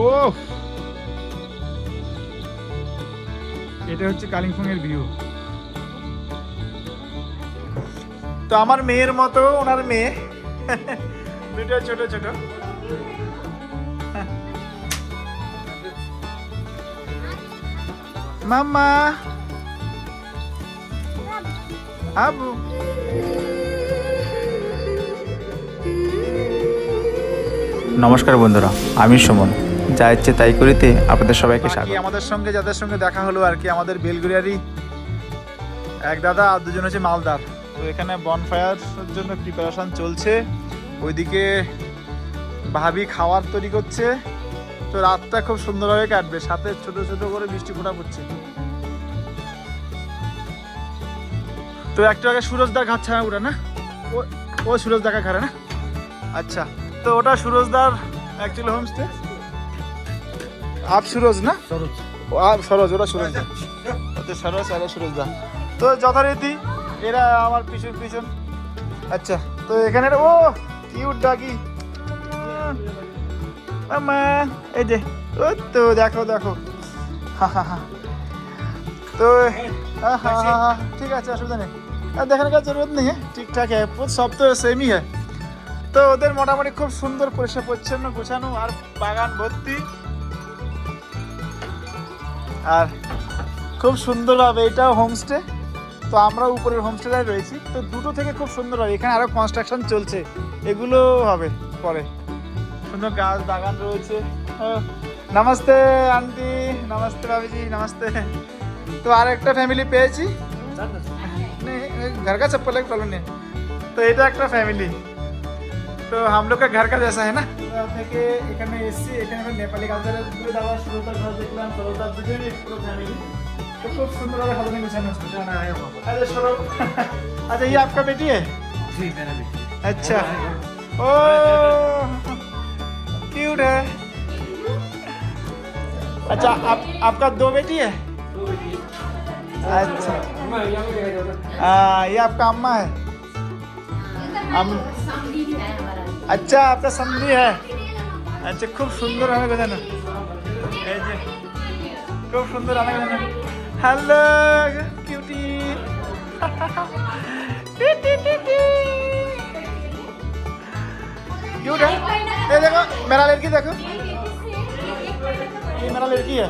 ও এটা হচ্ছে কালিম্পং এর ভিউ তো আমার মেয়ের মতো ওনার মেয়ে। দুটো ছোট ছোট। মাম্মা। আবু। নমস্কার বন্ধুরা আমি সুমন। যা ইচ্ছে তাই করিতে আপনাদের সবাইকে স্বাগত। আমাদের সঙ্গে যাদের সঙ্গে দেখা হলো আর কি আমাদের বেলগুড়িয়ারই এক দাদা আর দুজন হচ্ছে মালদার। তো এখানে বনফায়ার জন্য প্রিপারেশন চলছে। ওইদিকে ভাবি খাওয়ার তৈরি করছে। তো রাতটা খুব সুন্দরভাবে কাটবে সাথে ছোট ছোট করে বৃষ্টি ফোটা পড়ছে। তো একটু আগে সুরজদার ঘাট ছাড়া ওটা না? ও ও সুরজদাকে ঘাড়ে না? আচ্ছা তো ওটা সুরজদার অ্যাকচুয়ালি হোমস্টে আপ সুরজ না? আপ সরোজ ওরা সুরজ দা সরোজ আর সুরজ দা তো যথারীতি এরা আমার পিছন পিছন। আচ্ছা তো এখানে ও কিউট ডাকি মা এই যে ও তো দেখো দেখো। হা হা হা। তো হ্যাঁ হ্যাঁ হ্যাঁ ঠিক আছে অসুবিধা নেই। আর দেখার কাজ জরুরত নেই হ্যাঁ? ঠিকঠাক হ্যাঁ সব তো সেমই হ্যাঁ। তো ওদের মোটামুটি খুব সুন্দর পরিষ্কার পরিচ্ছন্ন গোছানো আর বাগান ভর্তি। আর খুব সুন্দরভাবে এটাও হোমস্টে তো আমরা উপরের হোমস্টেটাই রয়েছি তো দুটো থেকে খুব সুন্দর হবে এখানে আরও কনস্ট্রাকশন চলছে এগুলো হবে পরে সুন্দর গাছ বাগান রয়েছে ও, নমস্তে আন্টি নমস্তে বাবিজি নমস্তে তো আর একটা ফ্যামিলি পেয়েছি नहीं घर का चप्पल है प्रॉब्लम नहीं तो এটা একটা ফ্যামিলি তো हम लोग का घर का जैसा है ना থেকে এখানে এসেছি এখানে আমরা নেপালি কালচারের পুরো দাদা সুরতার ঘর দেখলাম সরতার দুজনই পুরো ফ্যামিলি तो खूब सुंदर वाला खाने में चलना जाना है अरे सौरभ अच्छा ये आपका बेटी है जी मेरा भी अच्छा ओ क्यूट है अच्छा आप आपका दो बेटी है अच्छा हाँ ये आपका अम्मा है हम अच्छा आपका समधी है अच्छा खूब सुंदर हमें बताना এই যে, খুব সুন্দর অনেক হ্যালো কিউটি क्यूट है ये देखो मेरा लड़की देखो ये मेरा लड़की है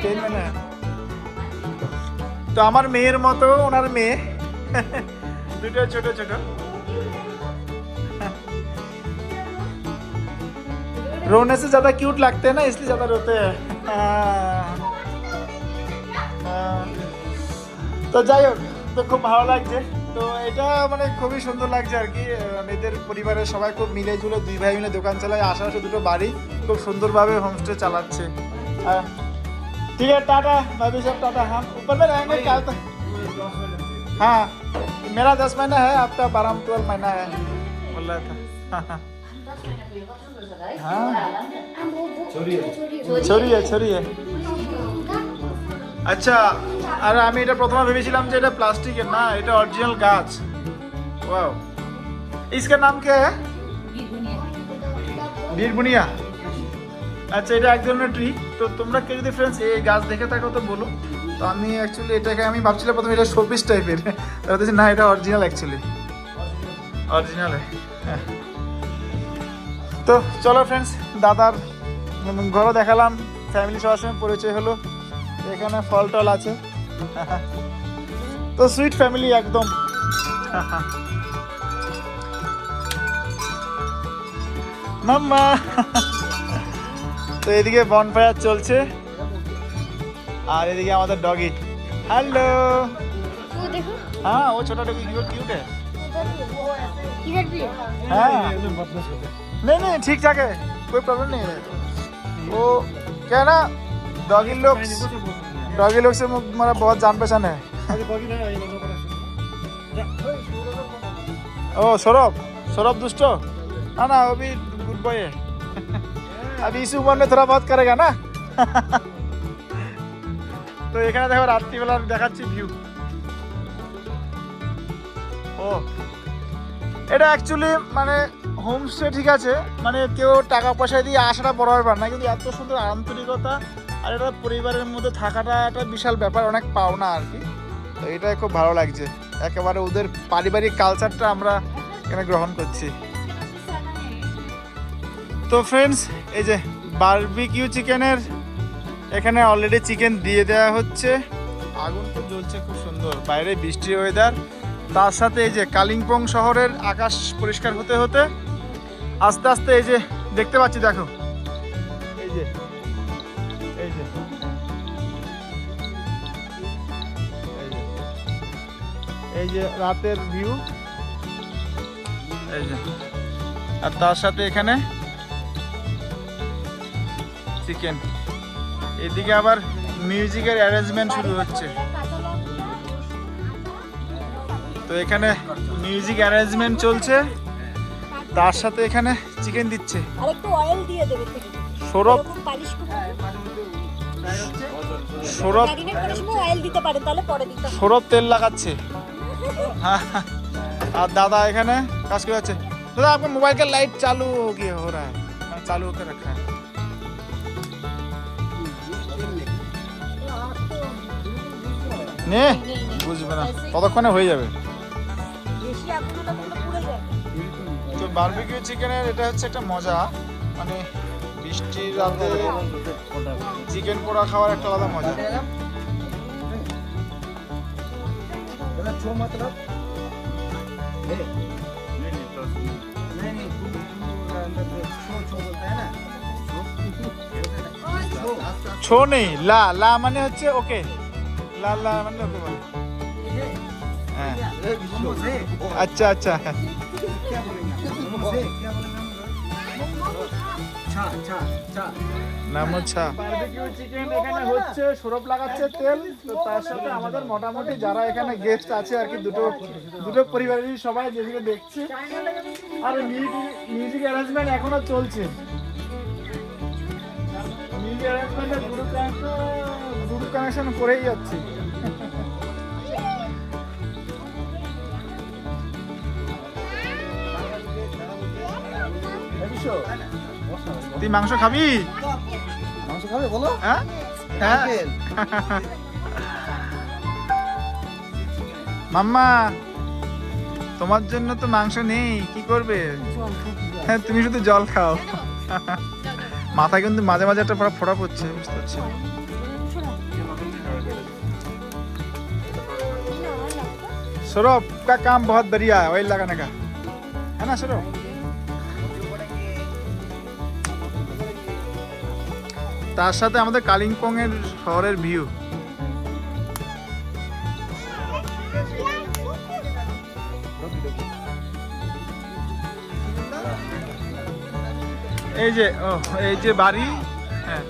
টেন মানে তো আমার মেয়ের মতো ওনার মেয়ে দুটো ছোট ছোট रोने से ज्यादा क्यूट लगते हैं ना इसलिए ज्यादा रोते हैं हाँ। हाँ। তো যাই হোক তো খুব ভালো লাগছে তো এটা মানে খুবই সুন্দর লাগছে আর কি আহ, এদের পরিবারের সবাই খুব মিলে ঝুলে দুই ভাই মিলে দোকান চালায় আশেপাশে দুটো বাড়ি খুব সুন্দরভাবে হোমস্টে চালাচ্ছে আহ, ठीक है टाटा भाभी साहब टाटा हम ऊपर में रहेंगे क्या होता हाँ मेरा दस महीना है आपका बारह ट्वेल्व महीना है बोल रहा था हाँ ছড়ি ছড়ি আচ্ছা আর আমি এটা প্রথমে ভেবেছিলাম যে এটা প্লাস্টিকের না এটা অরিজিনাল গাছ ওয়াও इसका नाम क्या है বীরবুনিয়া আচ্ছা এটা এক ধরনের ট্রি তো তোমরা কেউ যদি ফ্রেন্ডস এই গাছ দেখে থাকো তো বলো তো আমি অ্যাকচুয়ালি এটাকে আমি ভাবছিলাম প্রথমে এটা শোপিস টাইপের তারা বলছে না এটা অরিজিনাল অ্যাকচুয়ালি অরিজিনাল হ্যাঁ তো চলো ফ্রেন্ডস দাদার ঘরও দেখালাম ফ্যামিলি সবার সঙ্গে পরিচয় হলো। এখানে ফল টল আছে। তো সুইট ফ্যামিলি একদম। মাম্মা। তো এদিকে বনফায়ার চলছে। আর এদিকে আমাদের ডগি হ্যালো হ্যাঁ ও ছোট ডগি কিউট হ্যাঁ। नहीं नहीं ठीक ठाक है कोई प्रॉब्लम नहीं है वो क्या है ना डॉगी लोग डॉगी लोग से मेरा बहुत जान पहचान है ओ सौरभ सौरभ दुष्टो हाँ ना वो भी गुड बॉय है अभी इसी उम्र में थोड़ा बहुत करेगा ना তো এখানে দেখো রাত্রিবেলা দেখাচ্ছি ভিউ ও এটা অ্যাকচুয়ালি মানে হোমস্টে ঠিক আছে মানে কেউ টাকা পয়সা দিয়ে আসাটা বড় ব্যাপার না, কিন্তু এত সুন্দর আন্তরিকতা আর এটা পরিবারের মধ্যে থাকাটা একটা বিশাল ব্যাপার, অনেক পাওনা আর কি। তো এটা খুব ভালো লাগছে, একেবারে ওদের পারিবারিক কালচারটা আমরা এখানে গ্রহণ করছি। তো ফ্রেন্ডস এই যে বারবিকিউ চিকেনের এখানে অলরেডি চিকেন দিয়ে দেওয়া হচ্ছে। আগুন তো জ্বলছে খুব সুন্দর, বাইরে বৃষ্টি ওয়েদার তার সাথে এই যে কালিম্পং শহরের আকাশ পরিষ্কার হতে হতে আস্তে আস্তে এই যে দেখতে পাচ্ছি, দেখো। এই যে এই যে। এই যে রাতের ভিউ এই যে। আর তার সাথে এখানে চিকেন এদিকে আবার মিউজিকের অ্যারেঞ্জমেন্ট শুরু হচ্ছে। তো এখানে মিউজিক অ্যারেঞ্জমেন্ট চলছে। তার সাথে এখানে চিকেন দিচ্ছে। আরেকটু অয়েল দিয়ে দেবে সৌরভ পালিশ সৌরভ সৌরভ তেল লাগাচ্ছে। আর দাদা এখানে কাজ করে যাচ্ছে। দাদা আপনার মোবাইলের লাইট চালু গিয়ে হো রা? মানে চালু হতে রাখা। নে বুঝবে না। ততক্ষণে হয়ে যাবে। বেশি আগুন হলে পুরো পুড়ে যায় তো বারবিকিউ চিকেনের এটা হচ্ছে একটা মজা। মানে বৃষ্টির রাতে চিকেন পোড়া খাওয়ার একটা আলাদা মজা। ছো নেই, লা লা মানে হচ্ছে ওকে। লা লা মানে ওকে বলে। হ্যাঁ আচ্ছা। আচ্ছা এখানে হচ্ছে লাগাচ্ছে তেল। তার সাথে আমাদের মোটামুটি যারা এখানে গেস্ট আছে আর কি, দুটো দুটো পরিবারেরই সবাই যেদিকে দেখছে। আর মিউজিক অ্যারেঞ্জমেন্ট চলছে। মিউজিক কানেকশন করেই যাচ্ছে। মাংস? তুই মাংস খাবি? মাংস খাবে বলো। হ্যাঁ? হ্যাঁ? মাম্মা তোমার জন্য তো মাংস নেই কি করবে? হ্যাঁ তুমি শুধু জল খাও। মাথা কিন্তু মাঝে মাঝে একটা পড়া ফোড়া পড়ছে বুঝতে পারছি। সৌরভ কা কাম বহুত বড়িয়া ওই লাগানে কা। হ্যাঁ না সৌরভ? তার সাথে আমাদের কালিম্পং এর শহরের ভিউ এই যে, ও, এই যে বাড়ি হ্যাঁ।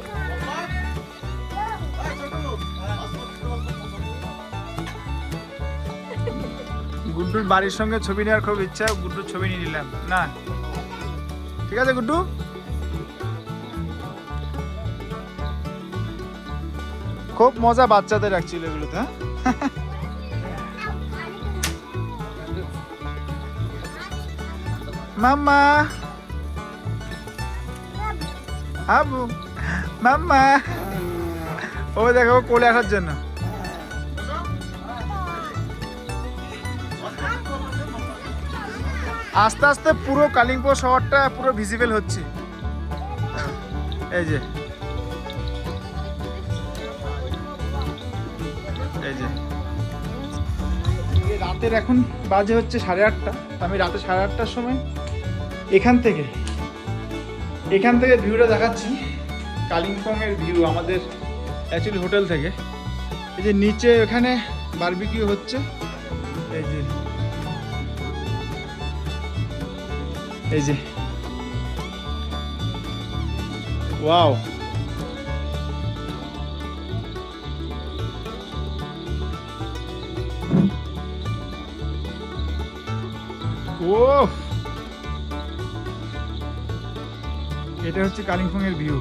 গুড্ডুর বাড়ির সঙ্গে ছবি নেওয়ার খুব ইচ্ছা, গুড্ডুর ছবি নিয়ে নিলাম। না। ঠিক আছে, গুড্ডু? খুব মজা বাচ্চাদের অ্যাকচুয়ালি এগুলোতে হ্যাঁ? মাম্মা। আবু মাম্মা। ও দেখো, কোলে আসার জন্য। আস্তে আস্তে পুরো কালিম্পং শহরটা পুরো ভিজিবল হচ্ছে। এই যে। রাতের এখন বাজে হচ্ছে সাড়ে আটটা। আমি রাতে সাড়ে আটটার সময় এখান থেকে এখান থেকে ভিউটা দেখাচ্ছি। কালিম্পংয়ের ভিউ, আমাদের অ্যাকচুয়ালি হোটেল থেকে। এই যে নিচে এখানে বারবিকিউ হচ্ছে। এই যে এই যে। ওয়াও ও এটা হচ্ছে কালিম্পং এর ভিউ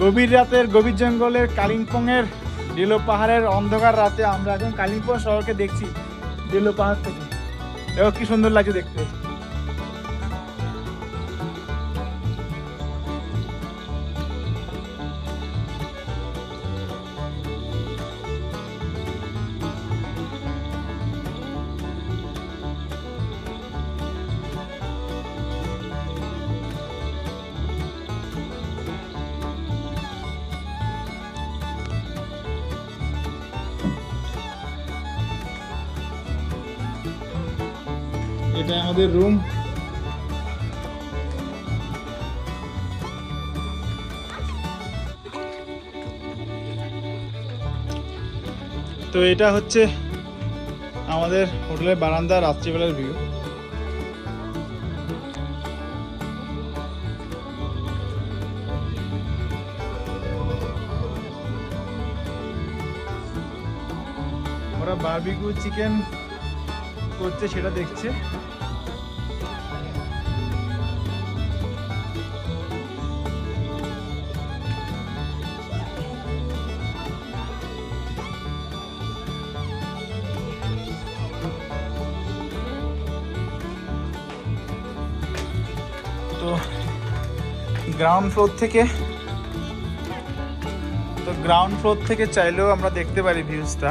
গভীর রাতের গভীর জঙ্গলের কালিম্পং এর ডিলো পাহাড়ের অন্ধকার রাতে আমরা এখন কালিম্পং শহরকে দেখছি ডিলো পাহাড় থেকে। দেখো কি সুন্দর লাগছে দেখতে। এটা আমাদের রুম তো এটা হচ্ছে আমাদের হোটেলের বারান্দা, রাত্রিবেলার ভিউ ওরা বারবিকিউ চিকেন করছে, সেটা দেখছে। গ্রাউন্ড ফ্লোর থেকে তো গ্রাউন্ড ফ্লোর থেকে চাইলেও আমরা দেখতে পারি ভিউজটা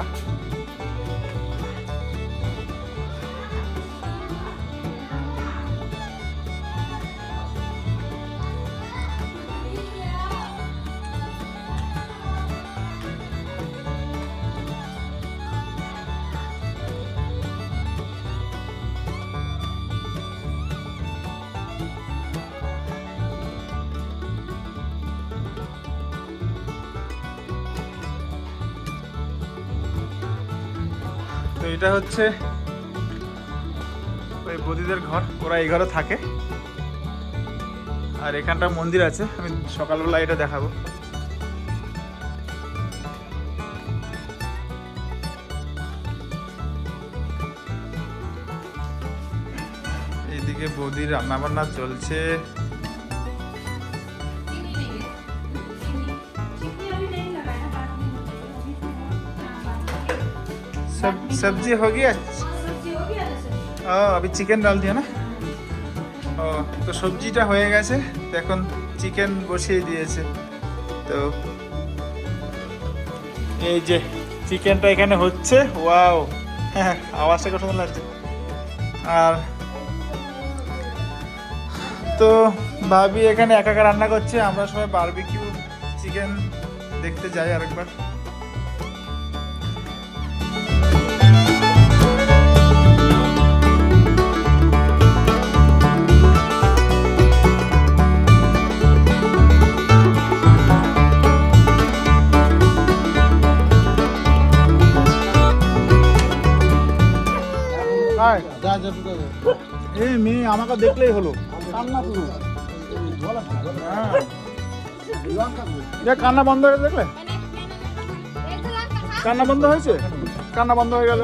এটা হচ্ছে ওই বদিদের ঘর। ওরা এই ঘরে থাকে। আর এখানটা মন্দির আছে। আমি সকালবেলা এটা দেখাবো। এইদিকে বৌদির রান্না বান্না চলছে। सब सब्जी हो गया ও আমি চিকেন ডাল দিয়ে না ও তো সবজিটা হয়ে গেছে তো এখন চিকেন বসিয়ে দিয়েছে তো এই যে চিকেনটা এখানে হচ্ছে ওয়াও হ্যাঁ আওয়াজটা কত সুন্দর লাগছে আর তো ভাবি এখানে একা একা রান্না করছে আমরা সবাই বারবিকিউ চিকেন দেখতে যাই আরেকবার হাই যা যা ঢুকাবে মেয়ে আমাকে দেখলেই হলো। কান্না শুরু হ্যাঁ। কান্না বন্ধ হয়ে দেখলে? কান্না বন্ধ হয়েছে? কান্না বন্ধ হয়ে গেল।